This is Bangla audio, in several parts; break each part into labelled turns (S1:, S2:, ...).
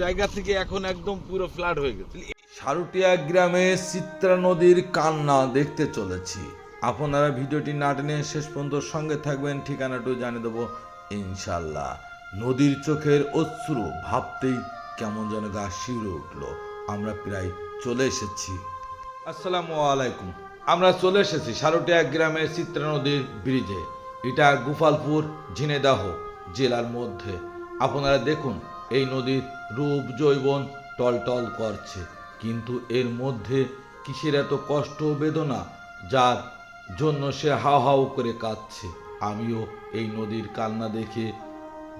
S1: জায়গা থেকে এখন একদম পুরো ফ্ল্যাট হয়ে গেছে।
S2: সারুটিয়া গ্রামে চিত্রা নদীর কান্না দেখতে চলেছি। আপনারা ভিডিওটি না টেনে শেষ পর্যন্ত সঙ্গে থাকবেন, ঠিকানাটু জানিয়ে দেবো ইনশাল্লাহ নদীর চোখের অশ্রু ভাবতেই কেমন যেন গা শিউরে উঠল। আমরা প্রায় চলে এসেছি। আসসালামু আলাইকুম। আমরা চলে এসেছি সারুটিয়া গ্রামের চিত্রা নদীর ব্রিজে এটা গোপালপুর ঝিনেদাহ জেলার মধ্যে। আপনারা দেখুন এই নদীর রূপ জৈবন টলটল করছে। কিন্তু এর মধ্যে কিসের এত কষ্ট বেদনা যার জন্য সে হাও হাও করে কাঁদছে? আমিও এই নদীর কান্না দেখে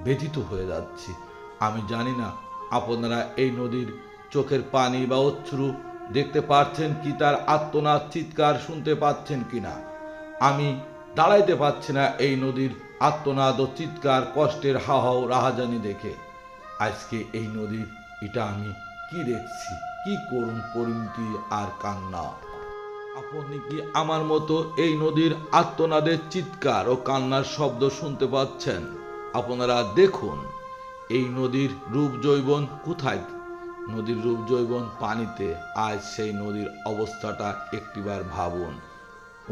S2: ব্যথিত হয়ে যাচ্ছি। আমি জানি না আপনারা এই নদীর চোখের পানি বা অশ্রু দেখতে পাচ্ছেন কি, তার আত্মনাদ চিৎকার শুনতে পাচ্ছেন কি না? আমি দাঁড়াইতে পারছি না এই নদীর আত্মনাদ ও চিৎকার কষ্টের হাহাও রাহাজানি দেখে। আজকে এই নদীর এটা আমি কি দেখছি? কি করুন পরিণতি আর কান্না? আপনি কি আমার মতো এই নদীর আত্মনাদের চিৎকার ও কান্নার শব্দ শুনতে পাচ্ছেন? আপনারা দেখুন, এই নদীর রূপ জৈবন কোথায়? নদীর রূপ জৈবন পানিতে, আজ সেই নদীর অবস্থাটা একটিবার ভাবুন।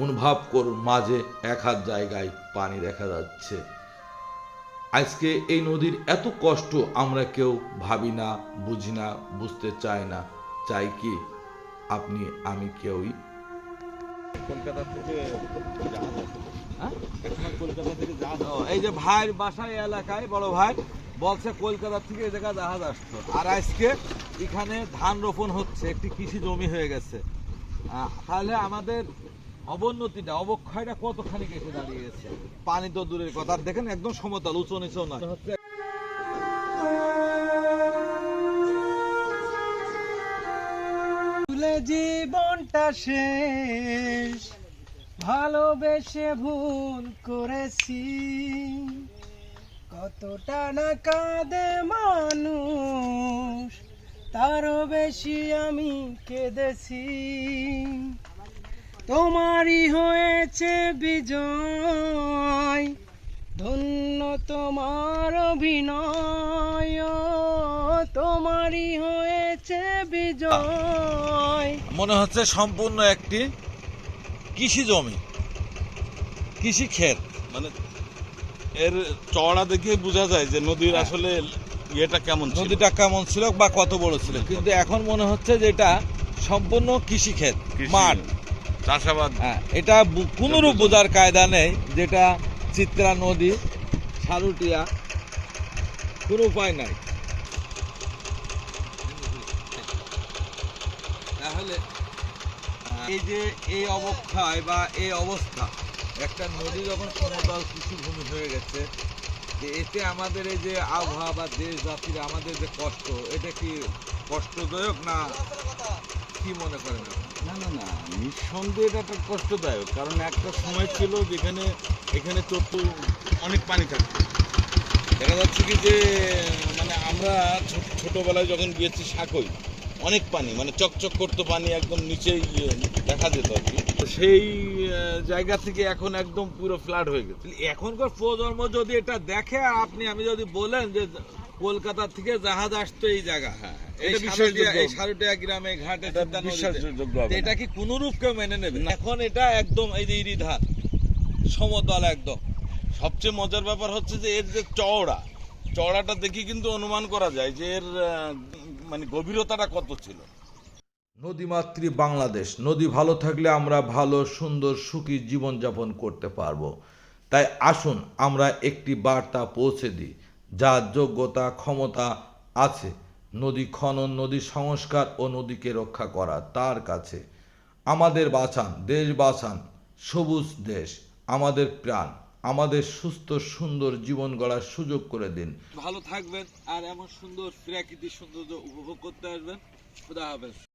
S2: অনুভব করুন, মাঝে এক হাত জায়গায় পানি দেখা যাচ্ছে। আজকে এই নদীর এত কষ্ট আমরা কেউ ভাবি না বুঝি না বুঝতে চাই না। চাই কি? আপনি আমি কেউই।
S1: কলকাতা থেকে
S2: হ্যাঁ?
S1: কলকাতা থেকে জাহাজ
S2: এই যে ভাইয়ের বাসায় এলাকায় বড় ভাই বলছে কলকাতা থেকে এই জায়গায় জাহাজ আসতো। আর আজকে এখানে ধান রোপণ হচ্ছে একটি কৃষি জমি হয়ে গেছে। তাহলে আমাদের অবনতিটা অবক্ষয়টা কতখানি এসে দাঁড়িয়েছে? পানি তো দূরের কথা। আর দেখেন একদম সমতল উঁচু নিচু নয়।
S3: জীবনটা শেষ ভালোবেসে ভুল করেছি। কতটা না কাঁদে মানুষ তারও বেশি আমি কেঁদেছি। তোমারই হয়েছে বিজয় ধন্য তোমার অভিনয় তোমারই হয়েছে বিজয়।
S2: মনে হচ্ছে সম্পূর্ণ একটি কৃষি জমি কৃষি ক্ষেত।
S1: মানে এর চওড়া দেখে বোঝা যায় যে নদীর আসলে ইয়েটা কেমন
S2: নদীটা কেমন ছিল বা কত বড় ছিল। কিন্তু এখন মনে হচ্ছে যে এটা সম্পূর্ণ কৃষি ক্ষেত মাঠ।
S1: চাষাবাদ।
S2: হ্যাঁ এটা কোনোরূপ বোঝার কায়দা নেই, যেটা চিত্রা নদী, সারুটিয়া, কোনো উপায় নাই। তাহলে এই যে এই অবক্ষয় বা এই অবস্থা, একটা নদী যখন সমতল কৃষিভূমি হয়ে গেছে, যে এতে আমাদের এই যে আবহাওয়া বা দেশ জাতির আমাদের যে কষ্ট, এটা কি কষ্টদায়ক না কি মনে করেন
S1: না না না নিঃসন্দেহে এটা একটা কষ্টদায়ক কারণ একটা সময় ছিল যেখানে এখানে চত্বর অনেক পানি থাকতো। দেখা যাচ্ছে কি যে মানে আমরা ছোটবেলায় যখন গিয়েছি সাকই অনেক পানি মানে চকচক করতো পানি একদম নিচেই দেখা যেত আর কি।
S2: তো সেই জায়গা থেকে এখন একদম পুরো ফ্ল্যাট হয়ে গেছে। এখনকার প্রজন্ম যদি এটা দেখে আপনি আমি যদি বলেন যে কলকাতা থেকে জাহাজ আসতো এই জায়গা। হ্যাঁ গ্রামে ঘাটে
S1: এটা
S2: কি কোন রূপ কেউ মেনে নেবে? এখন এটা একদম এই যে ইরিধান সমতল একদম।
S1: সবচেয়ে মজার ব্যাপার হচ্ছে যে এর যে চওড়া চওড়াটা দেখে কিন্তু অনুমান করা যায় যে এর মানে গভীরতাটা কত ছিল।
S2: নদীমাতৃ বাংলাদেশ। নদী ভালো থাকলে আমরা ভালো সুন্দর সুখী জীবনযাপন করতে পারব। তাই আসুন আমরা একটি বার্তা পৌঁছে দিই। যার যোগ্যতা, ক্ষমতা আছে। নদী খনন, নদী সংস্কার ও নদীকে রক্ষা করা তার কাছে। আমাদের বাঁচান, দেশ বাঁচান, সবুজ দেশ, আমাদের প্রাণ, আমাদের সুস্থ, সুন্দর জীবন গড়ার সুযোগ করে দিন। ভালো থাকবেন আর এমন সুন্দর, প্রাকৃতিক সৌন্দর্য উপভোগ করতে আসবেন। খুদা হাফেজ।